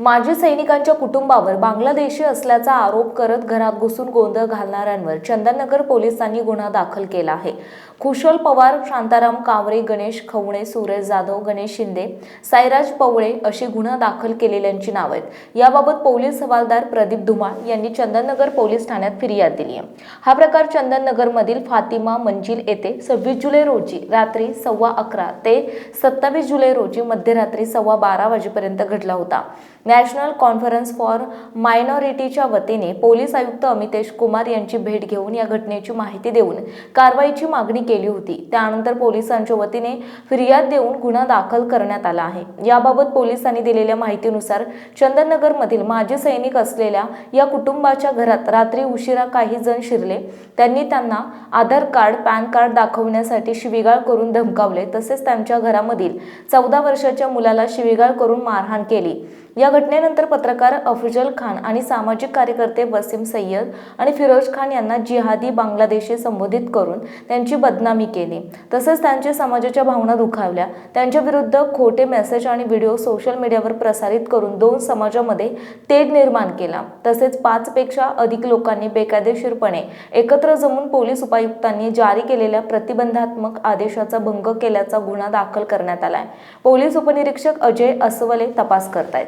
माजी सैनिकांच्या कुटुंबावर बांगलादेशी असल्याचा आरोप करत घरात घुसून गोंधळ घालणाऱ्यांवर चंदननगर पोलिसांनी गुन्हा दाखल केला आहे. कुशल पवार शांताराम कावरे गणेश खवणे सुरेश जाधव गणेश शिंदे साईराज पवळे अशी गुन्हा दाखल केलेल्यांची नाव आहेत. याबाबत पोलीस हवालदार प्रदीप धुमाळ यांनी चंदननगर पोलीस ठाण्यात फिर्याद दिली आहे. हा प्रकार चंदननगरमधील फातिमा मंजिल येथे सव्वीस जुलै रोजी रात्री सव्वा अकरा ते सत्तावीस जुलै रोजी मध्यरात्री सव्वा बारा वाजेपर्यंत घडला होता. नॅशनल कॉन्फरन्स फॉर मायनॉरिटीच्या वतीने पोलीस आयुक्त अमितेश कुमार यांची भेट घेऊन या घटनेची माहिती देऊन कारवाईची मागणी केली होती. त्यानंतर पोलिसांच्या वतीने फिर्याद देऊन गुन्हा दाखल करण्यात आला आहे. याबाबत पोलिसांनी दिलेल्या माहितीनुसार चंदननगरमधील माजी सैनिक असलेल्या या कुटुंबाच्या घरात रात्री उशिरा काही जण शिरले. त्यांनी त्यांना आधार कार्ड पॅन कार्ड दाखवण्यासाठी शिवीगाळ करून धमकावले. तसेच त्यांच्या घरामधील चौदा वर्षाच्या मुलाला शिवीगाळ करून मारहाण केली. या घटनेनंतर पत्रकार अफजल खान आणि सामाजिक कार्यकर्ते वसीम सय्यद आणि फिरोज खान यांना जिहादी बांगलादेशी संबोधित करून त्यांची बदनामी केली. तसंच त्यांच्या समाजाच्या भावना दुखावल्या. त्यांच्या विरुद्ध खोटे मेसेज आणि व्हिडिओ सोशल मीडियावर प्रसारित करून दोन समाजामध्ये तेढ निर्माण केला. तसेच पाचपेक्षा अधिक लोकांनी बेकायदेशीरपणे एकत्र जमून पोलीस उपायुक्तांनी जारी केलेल्या प्रतिबंधात्मक आदेशाचा भंग केल्याचा गुन्हा दाखल करण्यात आलाय. पोलीस उपनिरीक्षक अजय अस्वले तपास करतायत.